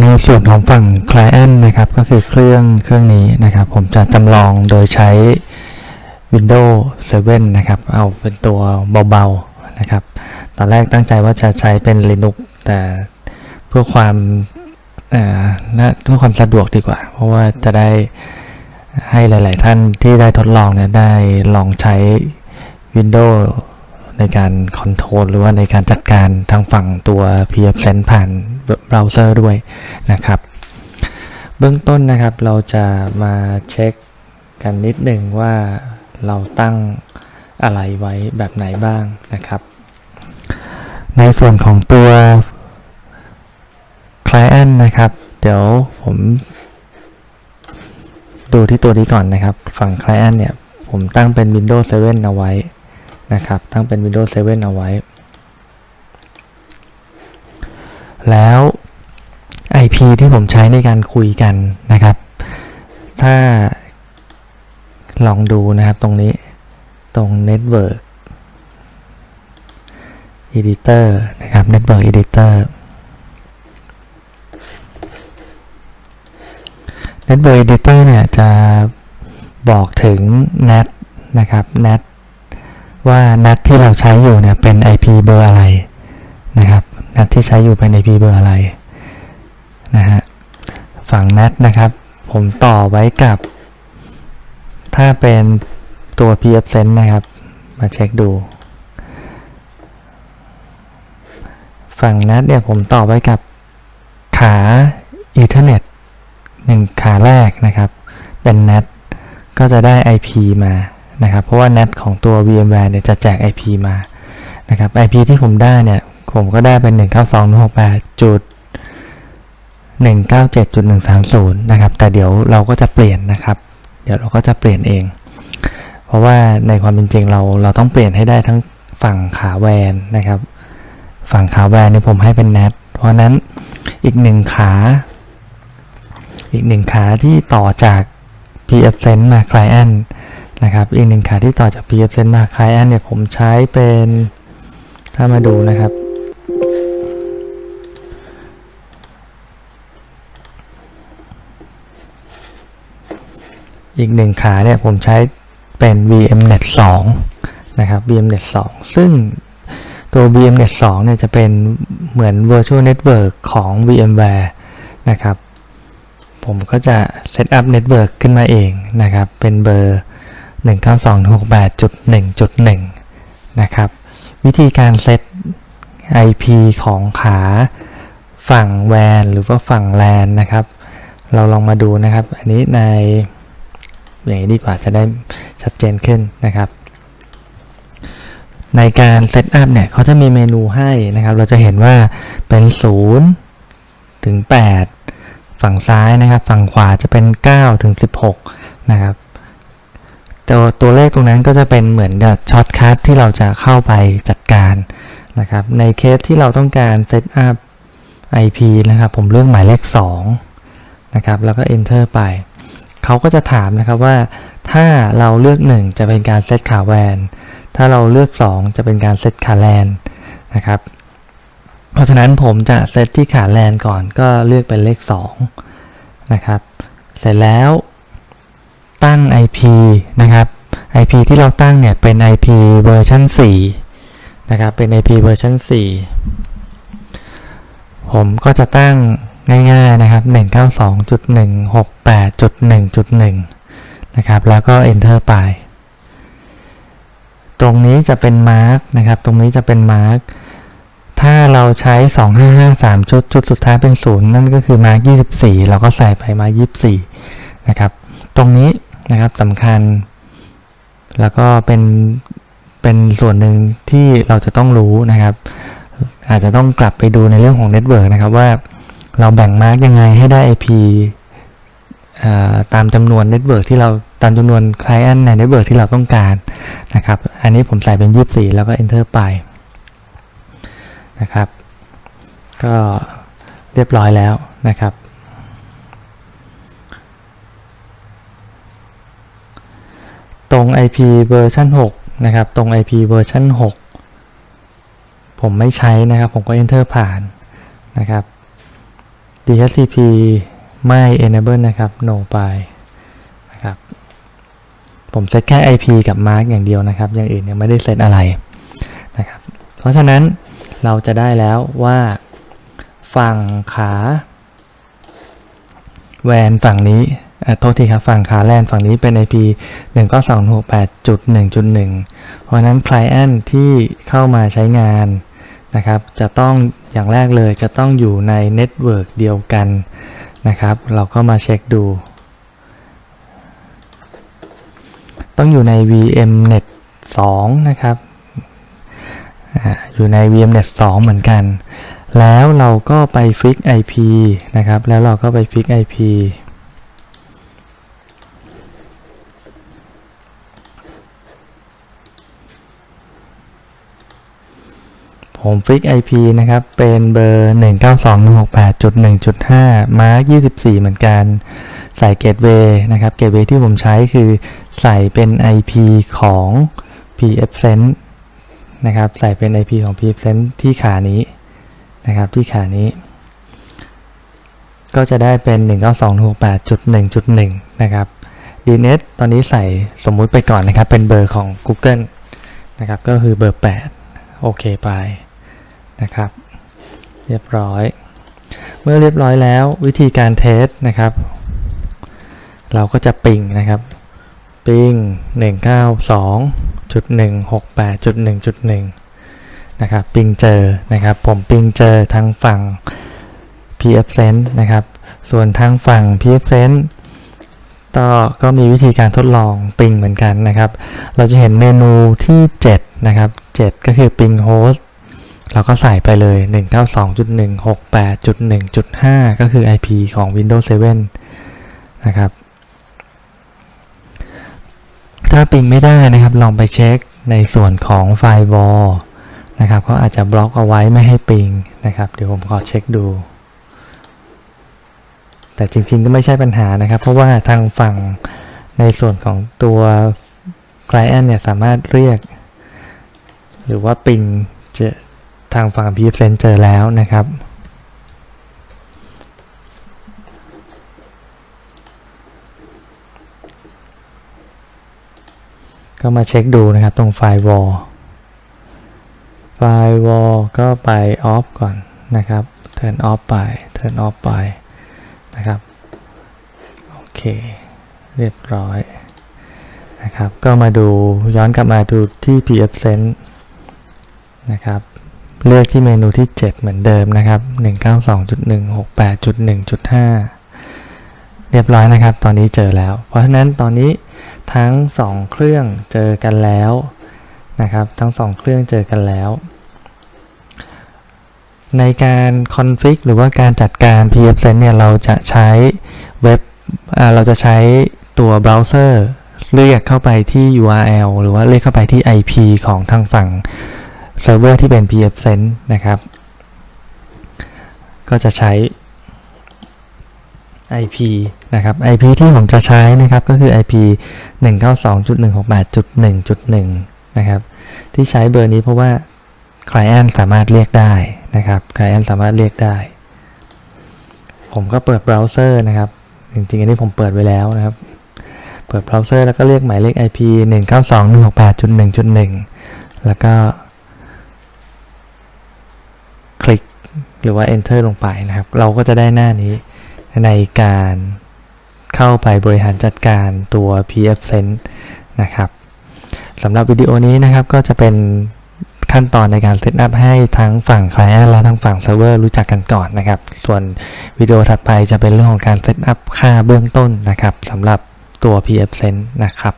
ในส่วนของฝั่ง Client นะครับก็คือเครื่องเครื่องนี้นะครับ ผมจะจำลองโดยใช้ Windows 7 นะครับ เอาเป็นตัวเบาๆนะครับ ตอนแรกตั้งใจว่าจะใช้เป็น Linux แต่เพื่อความเอ่อนะเพื่อความสะดวกดีกว่า เพราะว่าจะได้ให้หลาย ๆ ท่านที่ได้ทดลองเนี่ยได้ลองใช้ Windows ในการคอนโทรลหรือว่าในการจัดการทางฝั่งตัว PFSense ผ่านเบราว์เซอร์ด้วยนะครับ เบื้องต้นนะครับเราจะมาเช็คกันนิดหนึ่งว่าเราตั้งอะไรไว้แบบไหนบ้างนะครับ ในส่วนของตัว Client นะครับ เดี๋ยวผมดูที่ตัวนี้ก่อนนะครับ ฝั่ง Client เนี่ย ผมตั้งเป็น Windows 7 เอาไว้ นะครับ ตั้งเป็น Windows 7 เอาไว้ แล้ว IP ที่ผมใช้ในการคุยกันนะครับ ถ้าลองดูนะครับตรงนี้ตรง Network Editor นะครับ Network Editor Network Editor เนี่ยจะบอกถึง NAT นะครับ NAT ว่า NAT ที่เราใช้อยู่เนี่ยเป็น IP เบอร์อะไรนะครับ NAT ที่ใช้อยู่เป็น IP เบอร์อะไรนะฮะฝั่ง NAT นะครับ ผมต่อไว้กับ ถ้าเป็นตัว PFSense นะครับ มาเช็คดู ฝั่ง NAT เนี่ยผมต่อไว้กับขา Ethernet หนึ่งขาแรกนะครับ เป็น NAT ก็จะได้ IP มา นะครับ เพราะว่า NAT ของตัว VMware เนี่ยจะแจก IP มา นะครับ IP ที่ผมได้เนี่ย ผมก็ได้เป็น 192.168.197.130 นะครับ แต่เดี๋ยวเราก็จะเปลี่ยนนะครับ เดี๋ยวเราก็จะเปลี่ยนเอง เพราะว่าในความเป็นจริงเรา เราต้องเปลี่ยนให้ได้ทั้งฝั่งขาแวนนะครับ ฝั่งขาแวนเนี่ยผมให้เป็น NAT เพราะนั้นอีกหนึ่งขา อีกหนึ่งขาที่ต่อจาก PFSense มา Client นะครับอีกหนึ่งขาที่ต่อจาก PFSense มา Client เนี่ยผมใช้เป็นถ้ามาดูนะครับ อีกหนึ่งขาเนี่ยผมใช้เป็น VMNet 2 นะครับ VMNet 2 ซึ่งตัว VMNet 2 เนี่ยจะเป็นเหมือน Virtual Network ของ VMware นะครับ ผมก็จะเซตอัพเน็ตเวิร์กขึ้นมาเองนะครับ เป็นเบอร์ 192.68.1.1 นะครับ วิธีการเซต IP ของขาฝั่ง WAN หรือว่าฝั่ง LAN นะครับ เราลองมาดูนะครับ อันนี้ในอย่างนี้ดีกว่าจะได้ชัดเจนขึ้นนะครับ ในการเซตอัพเนี่ยเขาจะมีเมนูให้นะครับ เราจะเห็นว่าเป็น 0 ถึง 8 ฝั่งซ้ายนะครับ ฝั่งขวาจะเป็น 9 ถึง 16 นะครับ ตัวตัวเลขตรงนั้นก็จะเป็นเหมือนกับช็อตคัทที่เราจะเข้าไปจัดการนะครับ ในเคสที่เราต้องการเซตอัพ IP นะครับ ผมเลือกหมายเลข2นะครับแล้วก็ enter ไป เขาก็จะถามนะครับว่าถ้าเราเลือก 1 จะเป็นการเซตขาแวน ถ้าเราเลือก 2 จะเป็นการเซตขาแลนนะครับ เพราะฉะนั้นผมจะเซตที่ขาแลนก่อนก็เลือกเป็นเลข2นะครับ เสร็จแล้ว IP นะครับ IP ที่เราตั้งเนี่ยเป็น IP เวอร์ชัน4นะครับ เป็น IP เวอร์ชัน4ผมก็จะตั้งง่ายๆนะครับ 192.168.1.1 นะครับ แล้วก็ enter ไป ตรงนี้จะเป็น mark นะครับ ตรงนี้จะเป็น mark ถ้าเราใช้ 2553 ชุด ชุดสุดท้ายเป็น 0 นั่นก็คือ mark 24 เราก็ใส่ไป mark 24 นะครับ ตรงนี้ นะครับสำคัญ แล้วก็เป็นเป็นส่วนหนึ่งที่เราจะต้องรู้นะครับ อาจจะต้องกลับไปดูในเรื่องของเน็ตเวิร์กนะครับว่าเราแบ่งมาร์กยังไงให้ได้ IP อ่าตามจำนวนเน็ตเวิร์กที่เราตามจำนวน Client ในเน็ตเวิร์กที่เราต้องการนะครับ อันนี้ผมใส่เป็น 24 แล้วก็ Enter ไปนะครับ ก็เรียบร้อยแล้วนะครับ รง IP เวอร์ชัน6นะครับตรง IP เวอร์ชัน6ผมไม่ใช้นะครับ ผมก็ enter ผ่านนะครับ DHCP ไม่ enable นะครับ no ไปนะครับผมเซตแค่ IP กับ mark อย่างเดียวนะครับ อย่างอื่นยังไม่ได้เซตอะไรนะครับเพราะฉะนั้นเราจะได้แล้วว่าฝั่งขา แวนฝั่งนี้ โทษทีครับฝั่งขาแลนฝั่งนี้เป็น IP 192.68.1.1 เพราะนั้น Client ที่เข้ามาใช้งานนะครับ จะต้องอย่างแรกเลยจะต้องอยู่ในเน็ตเวิร์กเดียวกันนะครับ เราก็มาเช็คดู ต้องอยู่ใน VMNet 2 นะครับออยู่ใน VMNet 2 เหมือนกัน แล้วเราก็ไปฟิก IP นะครับ แล้วเราก็ไปฟิก IP ผมฟิก IP นะครับ เป็นเบอร์ 192.168.1.5 มาร์ก24 เหมือนกัน ใส่เกตเวย์นะครับ เกตเวย์ที่ผมใช้คือใส่เป็น IP ของ pfSense นะครับ ใส่เป็น IP ของ pfSense ที่ขานี้นะครับ ที่ขานี้ ก็จะได้เป็น 192.68.1.1 นะครับ DNS ตอนนี้ใส่สมมุติไปก่อนนะครับ เป็นเบอร์ของ Google นะครับ ก็คือเบอร์ 8 โอเคไป นะครับ เรียบร้อย เมื่อเรียบร้อยแล้ววิธีการเทสนะครับ เราก็จะปิงนะครับ ปิง192.168.1.1 นะครับ ปิงเจอนะครับ ผมปิงเจอทางฝั่ง pfSense นะครับ ส่วนทางฝั่ง pfSense ก็ก็มีวิธีการทดลองปิงเหมือนกันนะครับ เราจะเห็นเมนูที่ 7 นะครับ 7 ก็คือปิงโฮสต์ เราก็ใส่ไปเลย 192.168.1.5 ก็คือ IP ของ Windows 7 นะครับ ถ้าปิงไม่ได้นะครับ ลองไปเช็คในส่วนของไฟล์วอลนะครับเขาอาจจะบล็อกเอาไว้ไม่ให้ปิงนะครับ เดี๋ยวผมขอเช็คดู แต่จริงๆก็ไม่ใช่ปัญหานะครับ เพราะว่าทางฝั่งในส่วนของตัว Client เนี่ยสามารถเรียก หรือว่าปิงจะ ทางฝั่ง pfSense เจอแล้วนะครับ ก็มาเช็คดูนะครับตรงไฟล์ wall ไฟล์ก็ไป off ก่อนนะครับ turn off ไป turn off ไปนะครับ โอเค เรียบร้อยนะครับ ก็มาดูย้อนกลับมาดูที่ pfSense นะครับ เลือกที่เมนูที่ 7 เหมือนเดิมนะครับ 192.168.1.5 เรียบร้อยนะครับ ตอนนี้เจอแล้ว เพราะฉะนั้นตอนนี้ทั้ง 2 เครื่องเจอกันแล้วนะครับ ทั้ง 2 เครื่องเจอกันแล้ว ในการคอนฟิกหรือว่าการจัดการ pfSense เนี่ยเราจะใช้เว็บเราจะใช้ตัวเบราว์เซอร์เรียกเข้าไปที่ URL หรือว่าเรียกเข้าไปที่ IP ของทางฝั่ง เซิร์ฟเวอร์ที่เป็น pfSense นะครับ ก็จะใช้ IP นะครับ IP ที่ผมจะใช้นะครับก็คือ IP 192.168.1.1 นะครับ ที่ใช้เบอร์นี้เพราะว่า Client สามารถเรียกได้นะครับ Client สามารถเรียกได้ ผมก็เปิดเบราว์เซอร์นะครับ จริงๆ อันนี้ผมเปิดไว้แล้วนะครับ เปิดเบราว์เซอร์แล้วก็เรียกหมายเลข IP 192.168.1.1 แล้วก็ คลิก หรือว่า Enter ลงไปนะครับ เราก็จะได้หน้านี้ในการเข้าไปบริหารจัดการตัว pfSense นะครับสำหรับวิดีโอนี้นะครับก็จะเป็นขั้นตอนในการเซตอัพให้ทั้งฝั่ง Client และทั้งฝั่ง Server รู้จักกันก่อนนะครับ ส่วนวิดีโอถัดไปจะเป็นเรื่องของการเซตอัพค่าเบื้องต้นนะครับสำหรับตัว pfSense นะครับ